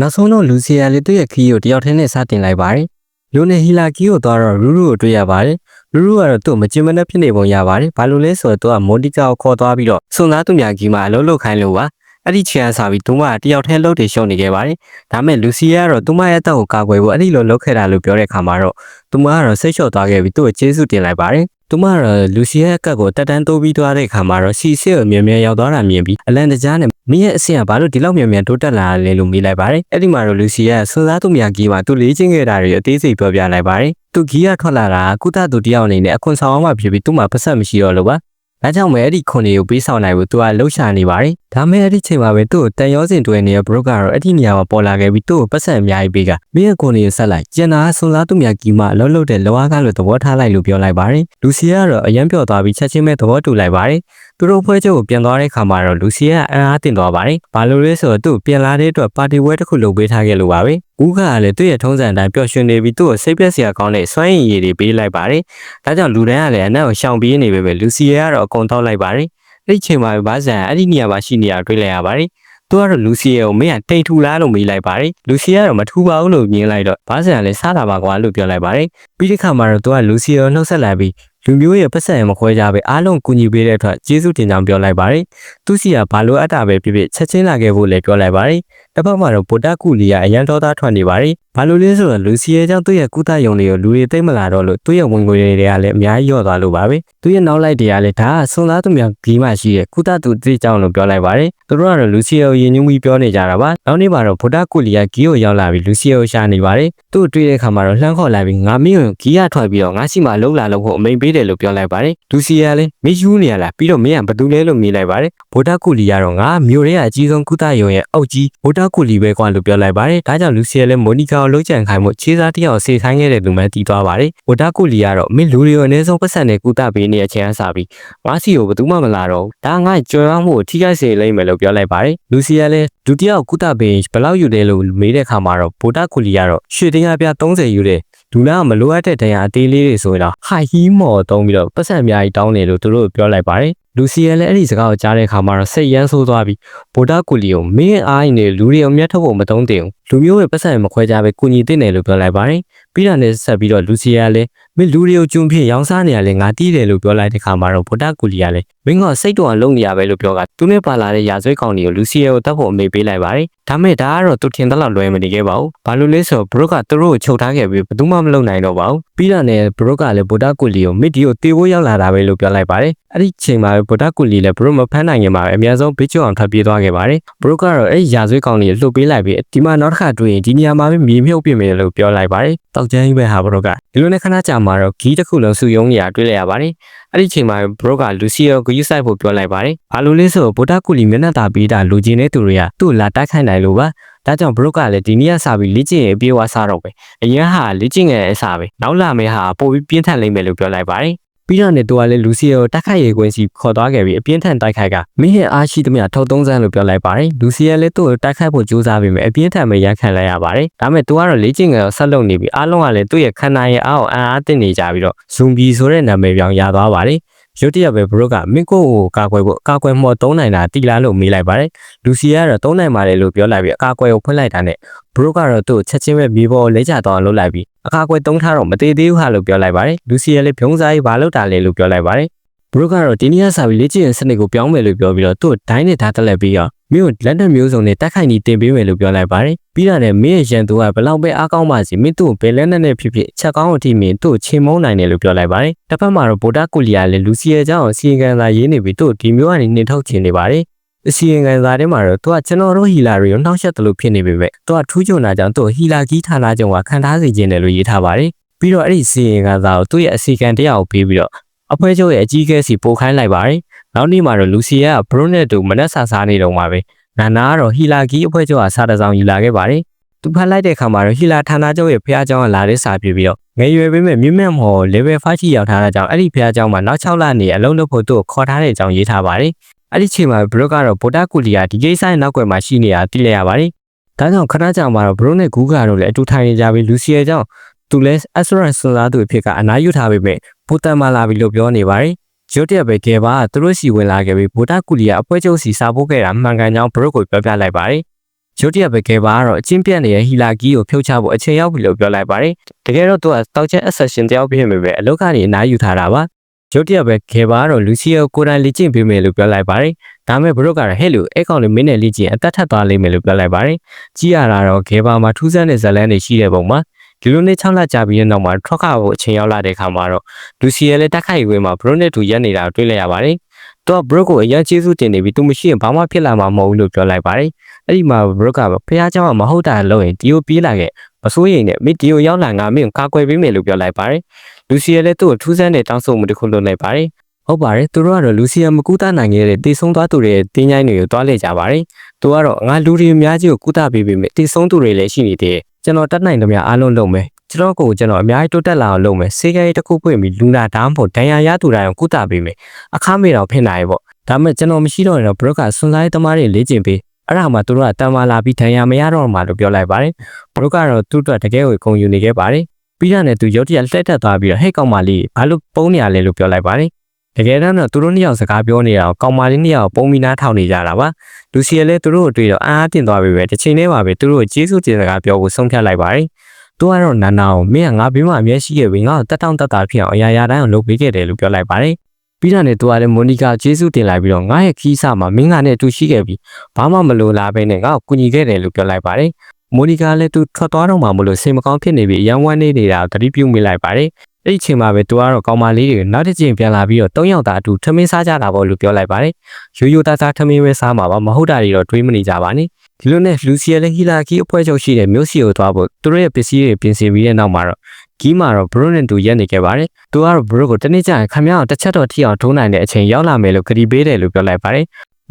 နောက်ဆုံးတော့လူစီယာလေးသူ့ရဲ့ခီးကိုတယောက်တည်းနဲ့စတင်လိုက်ပါတယ်လူနဲ့ဟီလာကီကိုသွားတော့ရူရူကိုတွေ့ရပါတယ်ရူရူကတော့သူ့မကျင်မနဲ့ဖြစ်နေပုံရပါတယ်ဘာလို့လဲဆိုတော့သူကမွန်တီကာကိုခေါ်သွားပြီးတော့စွန်သားသူများကြီးမှာအလုပ်လုပ်ခိုင်းလို့ပါအဲ့ဒီချန်စာပြီးသူမတယောက်တည်းလှုပ်တယ်ရှုံနေခဲ့ပါတယ်ဒါမဲ့လူစီယာကတော့သူမရဲ့အသက်ကိုကာကွယ်ဖို့အဲ့ဒီလိုလုပ်ခဲ့တာလို့ပြောတဲ့အခါမှာတော့သူမကတော့စိတ်လျှော့သွားခဲ့ပြီးသူ့ကိုကျေးဇူးတင်လိုက်ပါတယ် သူမကတော့လူစီရဲ့အကတ်ကိုတက်တန်းတိုးပြီးသွားတဲ့အခါမှာတော့စီစစ်ကိုမြင်မြင်ရောက်သွားတာမြင်ပြီးအလန်တကြားနဲ့မင်းရဲ့အဆင့်ကဘာလို့ဒီလောက်မြန်မြန်တိုးတက်လာလဲလို့မေးလိုက်ပါတယ်။အဲ့ဒီမှာတော့လူစီရဲ့စွန်စားသူမြကြီးမှာသူလေးချင်းခဲ့တာတွေအသေးစိတ်ပြောပြလိုက်ပါတယ်။သူကြီးကထွက်လာတာကုသသူတယောက်အနေနဲ့အခွန်ဆောင်အောင်မှဖြစ်ပြီးသူ့မှာပတ်သက်မရှိတော့လို့ပါ။ဒါကြောင့်ပဲအဲ့ဒီခွန်တွေကိုပေးဆောင်နိုင်ဖို့သူကလှုပ်ရှားနေပါတယ်။ဒါမဲ့အဲ့ဒီချိန်မှာပဲသူ့ကိုတန်ရောစင်တွဲနေတဲ့ဘရုတ်ကတော့အဲ့ဒီနေရာမှာပေါ်လာခဲ့ပြီးသူ့ကိုပတ်ဆက်အများကြီးပေးကမင်းရဲ့ခွန်တွေကိုဆက်လိုက်ကျန်တာဆွန်စားသူမြကြီးမှအလုံးလုံးတဲ့လောအားကားလို့သဘောထားလိုက်လို့ပြောလိုက်ပါတယ်။လူစီကတော့အရန်ပြော့သွားပြီးချက်ချင်းပဲသဘောတူလိုက်ပါတယ်။သူတို့ဖွဲ့ချုပ်ကိုပြန်သွားတဲ့ခါမှာတော့လူစီကအန်အားတင်သွားပါတယ်။ဘာလို့လဲဆိုတော့သူ့ပြန်လာတဲ့အတွက်ပါတီဝဲတစ်ခုလုပ်ပေးထားခဲ့လို့ပါပဲ။ဦးကလည်းသူ့ရဲ့ထုံးစံအတိုင်းပျော်ရွှင်နေပြီးသူ့ကိုစိတ်ပြက်စရာကောင်းတဲ့စွမ်းရည်ရည်တွေပေးလိုက်ပါတယ်။ဒါကြောင့်လူတိုင်းကလည်းအနက်ကိုရှောင်ပြေးနေပေမဲ့လူစီယာကတော့အကုန်ထောက်လိုက်ပါတယ်။ အဲ့ဒီချိန်မှာဘာဇန်အဲ့ဒီနေရာမှာရှိနေတာတွေ့လိုက်ရပါတယ်။သူကတော့လူစီယာကိုမင်းကတိတ်ထူလားလို့မေးလိုက်ပါတယ်။လူစီယာကတော့မထူပါဘူးလို့မြင်လိုက်တော့ဘာဇန်ကလည်းစားတာပါကွာလို့ပြောလိုက်ပါတယ်။ပြီးတဲ့ခါမှာတော့သူကလူစီယာကိုနှုတ်ဆက်လိုက်ပြီးလူမျိုးရဲ့ပတ်စံရမခွဲကြပဲအားလုံးကူညီပေးတဲ့အတွက်ကျေးဇူးတင်ကြောင်းပြောလိုက်ပါတယ်။သူစီကဘာလို့အပ်တာပဲဖြစ်ဖြစ်ချက်ချင်းလာခဲ့ဖို့လည်းပြောလိုက်ပါတယ်။ တစ်ဖက်မှာတော့ဗိုလ်တပ်ကူလီကအရန်တော်သားထွက်နေပါတယ်။ဘာလို့လဲဆိုတော့လူစီရဲ့ကြောင့်သူ့ရဲ့ကုသယုံတွေကိုလူတွေသိမ့်မလာတော့လို့သူ့ရဲ့ဝင်ငွေတွေကလည်းအများကြီးရော့သွားလို့ပါပဲ။သူ့ရဲ့နောက်လိုက်တွေကလည်းဒါကဆွန်သားသူများဂီးမှရှိရဲ့ကုသသူတိကြောင့်လို့ပြောလိုက်ပါတယ်။သူတို့ကတော့လူစီရဲ့ယဉ်ညူးပြီးပြောနေကြတာပါ။နောက်နေ့မှာတော့ဗိုလ်တပ်ကူလီကဂီးကိုရောက်လာပြီးလူစီရဲ့ရှာနေပါတယ်။သူ့တွေ့တဲ့အခါမှာတော့လှမ်းခေါ်လိုက်ပြီးငါမင်းကိုဂီးရထွက်ပြီးတော့ငါရှိမှလှုပ်လာလို့ဖို့အမိန်ပေးတယ်လို့ပြောလိုက်ပါတယ်။လူစီကလည်းမယူနေရလားပြီးတော့မင်းကဘသူလဲလို့မြင်လိုက်ပါတယ်ဗိုလ်တပ်ကူလီကတော့ငါမြို့ရဲကအကြီးဆုံးကုသယုံရဲ့အုပ်ကြီးဗိုလ်တပ်ကူလီပဲကွာလို့ပြောလိုက်ပါတယ်ဒါကြောင့်လူစီကလည်းမိုနီကာကိုလှုပ်ကြံခိုင်းမှုခြေစားတစ်ယောက်ဆေးထိုင်းခဲ့တဲ့လူမှတီးသွားပါတယ်ဗိုလ်တပ်ကူလီကတော့မင်းလူတွေကိုအနည်းဆုံးပတ်စံနဲ့ကုသပေးနေတဲ့အချိန်အစားပြီးငါစီကိုဘသူမှမလာတော့ဘူးဒါငါကြွယ်ဝမှုကိုထိခိုက်စေလိမ့်မယ်လို့ပြောလိုက်ပါတယ်လူစီကလည်းဒုတိယကုသပေးဘယ်လောက်ယူတယ်လို့မေးတဲ့အခါမှာတော့ဗိုလ်တပ်ကူလီကတော့ရွှေတင်းရပြ30ယူတယ်လူလားမလိုအပ်တဲ့တရားအသေးလေးတွေဆိုရင်တော့ဟိုက်ဟီးမော်တုံးပြီးတော့ပတ်စံအများကြီးတောင်းတယ်လို့သူတို့ပြောလိုက်ပါတယ် လူစီယလည်းအဲ့ဒီစကားကိုကြားတဲ့အခါမှာတော့စိတ်ရမ်းဆိုးသွားပြီးဗိုလ်တပ်ကူလီကိုမင်းအားရင်နေလူတွေအမျက်ထုတ်ဖို့မတုံးတင်ဘူးလူမျိုးရဲ့ပတ်စံမခွဲကြပဲကုညီတင်တယ်လို့ပြောလိုက်ပါတယ်ပြီးတာနဲ့ဆက်ပြီးတော့လူစီယလည်း မင်းလူတွေကိုကျုံဖြစ်ရောင်းစားနေရလဲငါတီးတယ်လို့ပြောလိုက်တဲ့ခါမှာတော့ဗိုလ်တပ်ကူလီကလည်းမင်းကစိတ်တော်လုံးနေရပဲလို့ပြောကသူနဲ့ပါလာတဲ့ရာဇဝဲကောင်တွေကိုလူစီယကိုတတ်ဖို့အမေပေးလိုက်ပါတယ်ဒါမဲ့ဒါကတော့သူထင်သလောက်လွယ်မနေခဲ့ပါဘူးဘာလို့လဲဆိုတော့ဘရုတ်ကသူတို့ကိုချုပ်ထားခဲ့ပြီးဘယ်သူမှမလုပ်နိုင်တော့ပါဘူးပြီးတာနဲ့ဘရုတ်ကလည်းဗိုလ်တပ်ကူလီကိုမစ်ဒီကိုတေဖို့ရောက်လာတာပဲလို့ပြောလိုက်ပါတယ်အဲ့ဒီချိန်မှာဗိုလ်တပ်ကူလီလည်းဘရုတ်မဖမ်းနိုင်ခင်မှာပဲအများဆုံးဘေးကျော်အောင်ထွက်ပြေးသွားခဲ့ပါတယ်ဘရုတ်ကတော့အဲ့ဒီရာဇဝဲကောင်တွေကိုလှုပ်ပေးလိုက်ပြီးဒီမှာနောက်တစ်ခါတွေ့ရင်ဒီနေရာမှာပဲမြေမြုပ်ပြင်မယ်လို့ပြောလိုက်ပါတယ်တောက်ချမ်းကြီးပဲဟာဘရုတ်က ဒီလိုနဲ့ခဏကြာမှာတော့ဂီးတစ်ခုလုံးစုယုံနေတာတွေ့လိုက်ရပါတယ်အဲ့ဒီချိန်မှာဘရိုကလူစီယိုကိုယူဆိုင်ဖို့ပြောလိုက်ပါတယ်။ဘာလို့လဲဆိုတော့ဗိုတာကူလီမျက်နှာသာပေးတာလူချင်းတဲ့သူတွေကသူ့လာတိုက်ခိုက်နိုင်လို့ပါ။ဒါကြောင့်ဘရိုကလည်းဒီနေ့ကစပြီးလေ့ကျင့်ရေးပြေးဝစားတော့ပဲ။အရင်ဟာလေ့ကျင့်ငယ်အစားပဲ။နောက်လာမယ့်ဟာပိုပြီးပြင်းထန်လိမ့်မယ်လို့ပြောလိုက်ပါတယ်။ ပြီးတော့ねသူကလည်းလူစီယိုတိုက်ခိုက်ရေးကွင်းစီခေါ်သွားခဲ့ပြီးအပြင်းထန်တိုက်ခိုက်ကမင်းရဲ့အားရှိသမျှထောက်သုံးစမ်းလို့ပြောလိုက်ပါတယ်လူစီယလည်းသူ့ကိုတိုက်ခိုက်ဖို့ကြိုးစားပြီးမြဲအပြင်းထန်ပဲရခံလိုက်ရပါတယ်ဒါပေမဲ့သူကတော့လေ့ကျင့်ငယ်ကိုဆက်လုပ်နေပြီးအားလုံးကလည်းသူ့ရဲ့ခန္ဓာရဲ့အားကိုအံ့အားသင့်နေကြပြီးတော့ဇွန်ဘီဆိုတဲ့နာမည်ပြောင်းရသွားပါတယ် ရုတ်တရက်ပဲဘရုတ်ကမင်းကိုကိုကာကွယ်ဖို့ကာကွယ်မော်သုံးနိုင်တာတီလာလို့မေးလိုက်ပါတယ်လူစီကတော့သုံးနိုင်ပါတယ်လို့ပြောလိုက်ပြီးအကာကွယ်ကိုဖွင့်လိုက်တာနဲ့ဘရုတ်ကတော့သူ့ချက်ချင်းပဲမြေပေါ်ကိုလဲကျသွားအောင်လုပ်လိုက်ပြီးအကာကွယ်သုံးထားတော့မသေးသေးဘူးဟာလို့ပြောလိုက်ပါတယ်လူစီကလည်းဖြုံးစားရေးဘာလုပ်တာလဲလို့ပြောလိုက်ပါတယ်ဘရုတ်ကတော့ဒီနေ့ကစာပြီးလေ့ကျင့်စနစ်ကိုပြောင်းမယ်လို့ပြောပြီးတော့သူ့ဒိုင်းနဲ့ဓာတ်တက်လက်ပြီးတော့ မင်းကိုလက်နက်မျိုးစုံနဲ့တက်ခိုင်နေတင်ပေးမယ်လို့ပြောလိုက်ပါတယ်ပြီးတာနဲ့မင်းရဲ့ရန်သူကဘလောက်ပဲအားကောင်းပါစေမင်းတို့ဘယ်လက်နက်နဲ့ဖြစ်ဖြစ်ချက်ကောင်းအထိမင်းတို့ချင်းမုန်းနိုင်တယ်လို့ပြောလိုက်ပါတယ်တစ်ဖက်မှာတော့ဗိုလ်တပ်ကူလီယာလည်းလူစီရဲ့အကြောင်းအစီရင်ခံစာရေးနေပြီးတို့ဒီမျိုးကနေနှင်ထုတ်ချင်နေပါတယ်အစီရင်ခံစာထဲမှာတော့သူကကျွန်တော်တို့ဟီလာတွေကိုနှောက်ယှက်တယ်လို့ဖြစ်နေပေမဲ့သူကထူးချွန်တာကြောင့်သူဟီလာကြီးဌာနချုပ်ကခံထားစေခြင်းတယ်လို့ရေးထားပါတယ်ပြီးတော့အဲ့ဒီစီရင်ခံစာကိုသူ့ရဲ့အစီခံတရားကိုပေးပြီးတော့အဖွဲ့ချုပ်ရဲ့အကြီးအကဲစီပို့ခိုင်းလိုက်ပါတယ် နောက်နေ့မှာတော့လူစီယာကဘရုနဲ့တူမနက်ဆာစားနေတော့မှာပဲနာနာကတော့ဟီလာဂီအဖွဲ့ချုပ်ကစားတစောင်းယူလာခဲ့ပါတယ်။သူဖတ်လိုက်တဲ့အခါမှာတော့ဟီလာဌာနချုပ်ရဲ့ဖះเจ้าကလာတဲ့စာပြပြီးတော့ငယ်ရွယ်ပေးမဲ့မြင့်မြတ်မော် level 5ချီရောက်ထားတာကြောင့်အဲ့ဒီဖះเจ้าမှာနောက်6လနေအလုံးလုပ်ဖို့သူ့ကိုခေါ်ထားတဲ့အကြောင်းရေးထားပါတယ်။အဲ့ဒီချိန်မှာဘရုကတော့ဗိုတာကူလီယာဒီကိစ္စရဲ့နောက်ွယ်မှာရှိနေတာသိလိုက်ရပါတယ်။ဒါကြောင့်ခဏကြာမှာတော့ဘရုနဲ့ဂူကာတို့လည်းအတူထိုင်နေကြပြီးလူစီယာကြောင့်သူလည်း assurance စွန်စားသူအဖြစ်ကအနားယူထားပေမဲ့ဘူတန်မာလာပြီလို့ပြောနေပါတယ်။ ဂျိုတရက်ပဲကဲပါသူတို့စီဝင်လာခဲ့ပြီးဗိုတာကူလီယာအပွဲချုပ်စီစာပို့ခဲ့တာမှန်ကန်ကြောင်းဘရုတ်ကိုပြောပြလိုက်ပါတယ်။ရုတ်တရက်ပဲကဲပါကတော့အချင်းပြတ်နေတဲ့ဟီလာကီကိုဖြုတ်ချဖို့အချိန်ရောက်ပြီလို့ပြောလိုက်ပါတယ်တကယ်တော့သူကတောက်ချက် accession တယောက်ဖြစ်နေပဲအလောက်ကနေအနားယူထားတာပါရုတ်တရက်ပဲကဲပါကတော့လူစီယိုကိုယ်တိုင်လေ့ကျင့်ပေးမယ်လို့ပြောလိုက်ပါတယ်ဒါမဲ့ဘရုတ်ကတော့ဟဲ့လို့အဲ့ကောင်လေးမင်းနဲ့လေ့ကျင့်အသက်ထက်သွားလိမ့်မယ်လို့ပြောလိုက်ပါတယ်ကြည့်ရတာတော့ကဲပါမှာထူးဆန်းတဲ့ဇလန်းတွေရှိတဲ့ပုံမှာ ဒီလိုနဲ့6လကြာပြီးတဲ့နောက်မှာ truck ကိုအချိန်ရောက်လာတဲ့ခါမှာတော့လူစီယလည်းတက်ခိုက်ဝေးမှာဘရုတ်နဲ့တူရက်နေတာကိုတွေ့လိုက်ရပါတယ်သူကဘရုတ်ကိုအရင်ကျေးဇူးတင်နေပြီးသူမရှိရင်ဘာမှဖြစ်လာမှာမဟုတ်ဘူးလို့ပြောလိုက်ပါတယ်အဲ့ဒီမှာဘရုတ်ကဖះเจ้าကမဟုတ်တာလို့ရင်ဒီကိုပြေးလာခဲ့မစိုးရိမ်နဲ့မိဒီကိုရောက်လာငါမင်းကိုကာကွယ်ပေးမယ်လို့ပြောလိုက်ပါတယ်လူစီယလည်းသူ့ကိုထူးဆန်းတဲ့တောင်းဆိုမှုတစ်ခုလုပ်လိုက်ပါတယ်ဟုတ်ပါတယ်သူတို့ကတော့လူစီယမကူတာနိုင်ခဲ့တဲ့တေဆုံးသွားသူတွေရဲ့တင်းချိုင်းတွေကိုတွားလေကြပါတယ်သူကတော့ငါလူတွေအများကြီးကိုကူတာပေးပေးမယ်တေဆုံးသူတွေလည်းရှိနေသေးတယ် ကျွန်တော်တတ်နိုင်သမျှအားလုံးလုပ်မယ်ကျွန်တော်ကိုကျွန်တော်အများကြီးတိုးတက်လာအောင်လုပ်မယ်စေကရေးတစ်ခုပွင့်ပြီးလူနာဒါမှမဟုတ်ဒဏ်ရာရသူတိုင်းကိုကုသပေးမယ်အခါမေတော်ဖြစ်နိုင်ပေါ့ဒါပေမဲ့ကျွန်တော်မရှိတော့ရင်တော့ဘရော့ကဆွန်စားရေးသမားတွေလေ့ကျင့်ပေးအဲ့ဒါမှသူတို့ကတန်မာလာပြီးဒဏ်ရာမရတော့မှလို့ပြောလိုက်ပါတယ်ဘရော့ကတော့သူ့အတွက်တကယ်ကိုဂုဏ်ယူနေခဲ့ပါတယ်ပြီးတော့ねသူရုတ်တရက်လှည့်တက်သွားပြီးတော့ဟဲ့ကောင်မလေးဘာလို့ပုံနေရလဲလို့ပြောလိုက်ပါတယ် တကယ်တော့သူတို့နှစ်ယောက်စကားပြောနေတာကိုကောင်မလေးနှစ်ယောက်ပုံမီနာထောင်နေကြတာပါလူစီကလည်းသူတို့ကိုတွေ့တော့အားအတင်သွားပြီပဲတစ်ချိန်တည်းပါပဲသူတို့ကိုကျေးဇူးတင်စကားပြောဖို့ဆုံးဖြတ်လိုက်ပါတယ်သူကတော့နာနာကိုမင်းကငါဘေးမှာအမျက်ရှိခဲ့ပြီငါ့ကိုတက်တောင့်တက်တာဖြစ်အောင်အရာရာတိုင်းကိုလုပ်ပေးခဲ့တယ်လို့ပြောလိုက်ပါတယ်ပြီးတော့ねသူကလည်းမိုနီကာကျေးဇူးတင်လိုက်ပြီးတော့ငါရဲ့ခီးစမှာမင်းကနဲ့အတူရှိခဲ့ပြီးဘာမှမလိုလားပဲနဲ့ငါ့ကိုကူညီခဲ့တယ်လို့ပြောလိုက်ပါတယ်မိုနီကာလည်းသူထွက်သွားတော့မှမလို့စိတ်မကောင်းဖြစ်နေပြီးအယံဝမ်းနေနေတာကိုသတိပြုမိလိုက်ပါတယ် အဲ့ဒီအချိန်မှာပဲသူကတော့ကောင်မလေးတွေနောက်တစ်ချိန်ပြန်လာပြီးတော့၃ယောက်သားအတူထမင်းစားကြတာပေါ့လို့ပြောလိုက်ပါတယ်ရိုးရိုးသားသားထမင်းပဲစားမှာပါမဟုတ်တာတွေတော့တွေးမနေကြပါနဲ့ဒီလိုနဲ့လူစီယလည်းဟီလာကီအဖွဲ့ချုပ်ရှိတဲ့မြို့စီကိုသွားဖို့သူတို့ရဲ့ပစ္စည်းတွေပြင်ဆင်ပြီးတဲ့နောက်မှာတော့ကီးမှာတော့ဘရိုနဲ့တူရက်နေခဲ့ပါတယ်သူကတော့ဘရိုကိုတနေ့ကျရင်ခမရအောင်တစ်ချက်တော့ထိအောင်ထိုးနိုင်တဲ့အချိန်ရောက်လာမယ်လို့ကတိပေးတယ်လို့ပြောလိုက်ပါတယ်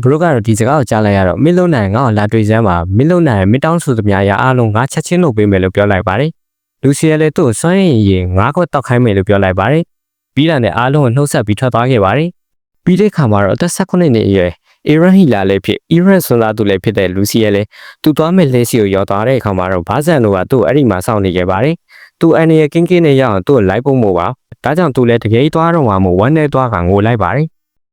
ဘရိုကတော့ဒီစကားကိုကြားလိုက်ရတော့မင်းလုံးနိုင်ငါ့ကိုလာတွေ့စမ်းပါမင်းလုံးနိုင်မင်းတောင်းဆိုသမျှရာအားလုံးငါချက်ချင်းလုပ်ပေးမယ်လို့ပြောလိုက်ပါတယ် လူစီယလည်းသူ့ကိုစွန့်ရင်ရင်ငါ့ကိုတောက်ခိုင်းမယ်လို့ပြောလိုက်ပါတယ်ပြီးတာနဲ့အားလုံးကိုနှုတ်ဆက်ပြီးထွက်သွားခဲ့ပါတယ်ပြီးတဲ့ခါမှာတော့အသက်16နှစ်အရွယ်အီရန်ဟီလာလည်းဖြစ်အီရန်ဆွန်သားသူလည်းဖြစ်တဲ့လူစီယလည်းသူသွားမဲ့လဲစီကိုရောက်သွားတဲ့အခါမှာတော့ဘာဇန်တို့ကသူ့အဲ့ဒီမှာစောင့်နေခဲ့ပါတယ်သူအန်ရကင်းကင်းနဲ့ရအောင်သူ့ကိုလိုက်ပုံမို့ပါဒါကြောင့်သူလည်းတကယ်သွားတော့မှမို့ဝမ်းနေသွားကငိုလိုက်ပါတယ်